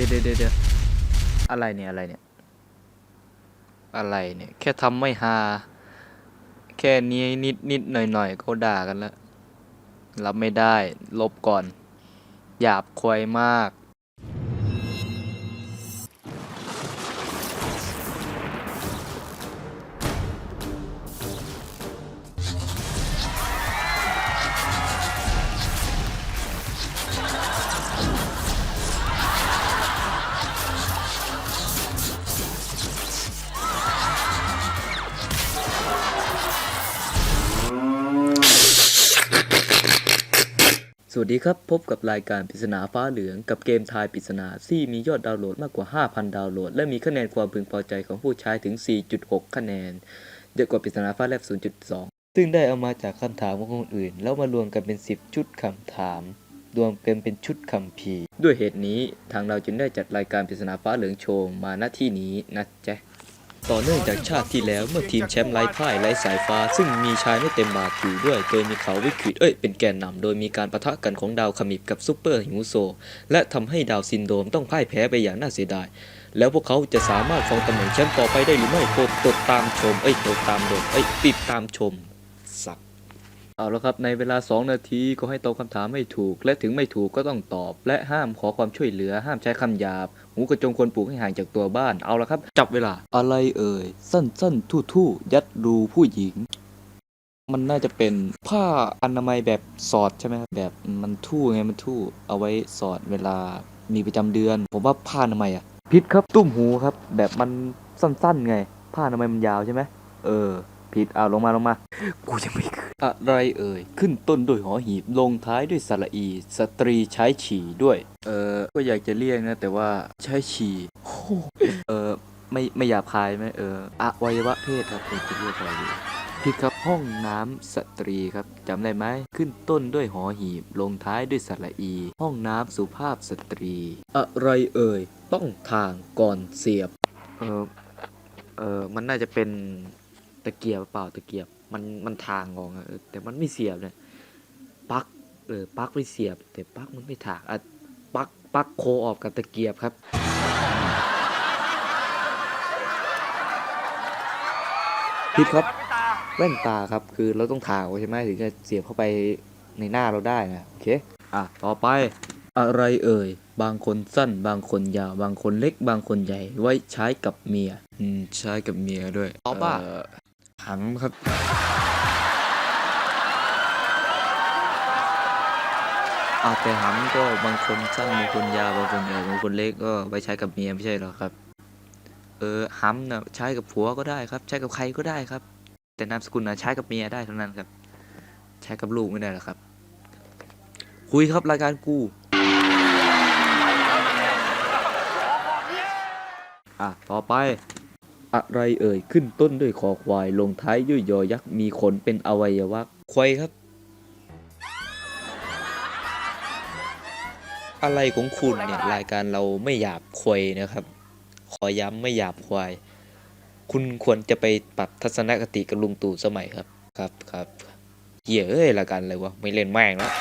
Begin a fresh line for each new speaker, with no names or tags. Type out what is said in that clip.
ดี๋ยวเดี๋ยวเดี๋ยวเดี๋ยวอะไรเนี่ยอะไรเนี่ย อะไรเนี่ย แค่ทำไม่ฮาแค่นี้นิดนิดหน่อยหน่อยก็ด่ากันแล้วรับไม่ได้ ลบก่อน หยาบควยมาก สวัสดีครับ พบกับรายการปริศนาฟ้าเหลืองกับเกมทายปริศนาที่มียอดดาวน์โหลดมากกว่า 5,000 ดาวน์โหลด และมีคะแนนความพึงพอใจของผู้ใช้ถึง 4.6 คะแนน เยอะกว่าปริศนาฟ้าแลบ 0.2 ซึ่งได้เอามาจากคำถามของคนอื่น แล้วมารวมกันเป็น 10 ชุดคำถาม รวมกันเป็นชุดคำพีด้วยเหตุนี้ทางเราจึงได้จัดรายการปริศนาฟ้าเหลืองโชว์มาณที่นี้นะจ๊ะ ต่อเนื่องจากชาติที่แล้วเมื่อทีมแชมป์ไร้พ่ายไร้สายฟ้า ซึ่งมีชายไม่เต็มบาทอยู่ด้วย โดยมีเขาวิกฤตเอ้ยเป็นแกนนำโดยมีการประทะกันของดาวขมิบกับซูเปอร์ฮิวโซ และทำให้ดาวซินโดรมต้องพ่ายแพ้ไปอย่างน่าเสียดาย แล้วพวกเขาจะสามารถครองตำแหน่งแชมป์ต่อไปได้หรือไม่โปรดติดตามชมเอ้ยติดตามโดมเอ้ยติดตามชมสัก เอาละครับในเวลา 2 นาทีก็ให้ตอบคำถามให้ถูก และถึงไม่ถูกก็ต้องตอบ และห้ามขอความช่วยเหลือ ห้ามใช้คำหยาบ หูกระจงควรปลูกให้ห่างจากตัวบ้านเอาละครับ จับเวลาอะไรเอ่ย สั้นสั้นทู่ทู่ยัดรูผู้หญิง มันน่าจะเป็นผ้าอนามัยแบบสอดใช่ไหมครับแบบมันทู่ไงมันทู่ เอาไว้สอดเวลามีประจำเดือน ผมว่าผ้าอนามัยอะผิดครับตุ้มหูครับ แบบมันสั้นๆ ไง ผ้าอนามัยมันยาวใช่ไหมเออผิดเอาลงมาลงมา กูยังไม่ อะไรเอ่ย ขึ้นต้นด้วยหอหีบลงท้ายด้วยสระอี สตรีใช้ฉี่ด้วย เออก็อยากจะเรียกนะ แต่ว่าใช้ฉี่เออไม่ไม่หยาบคายไหมเอออวัยวะเพศครับผมจะเรียกอะไรดีผิดครับห้องน้ำสตรีครับจำได้ไหมขึ้นต้นด้วยหอหีบ ลงท้ายด้วยสระอี ห้องน้ำสุภาพสตรี อะไรเอ่ย ต้องทางก่อนเสียบ เออเออมันน่าจะเป็นตะเกียบเปล่าตะเกียบ มันมันทางออกอะเออแต่มันไม่เสียบเนี่ยปลั๊กเออปลั๊กไม่เสียบ แต่ปลั๊กมันไม่ถากอะปลั๊กปลั๊กโคออกกับตะเกียบครับผิดครับแว่นตาครับคือเราต้องถากไว้ใช่ไหมถึงจะเสียบเข้าไปในหน้าเราได้นะโอเคอะต่อไปอะไรเอ่ย บางคนสั้น บางคนยาว บางคนเล็ก บางคนใหญ่ ไว้ใช้กับเมีย อืม ใช้กับเมียด้วยตอบป่ะ หังครับ อาแต่หำก็บางคนสั้นบางคนยาวบางคนใหญ่บางคนเล็กก็ไว้ใช้กับเมียไม่ใช่หรอครับ เออหำนะใช้กับผัวก็ได้ครับ ใช้กับใครก็ได้ครับ แต่นามสกุลนะใช้กับเมียได้เท่านั้นครับ ใช้กับลูกไม่ได้หรอกครับ คุยครับรายการกูอะต่อไป อะไรเอ่ยขึ้นต้นด้วยคอควาย ลงท้ายด้วยยอยักษ์มีขนเป็นอวัยวะควายครับ อะไรของคุณเนี่ยรายการเราไม่หยาบควายนะครับ ขอย้ำไม่หยาบควาย คุณควรจะไปปรับทัศนคติกับลุงตู่สมัยครับครับครับเหี้ยเอ้ยรายการอะไรวะไม่เล่นแม่งแล้ว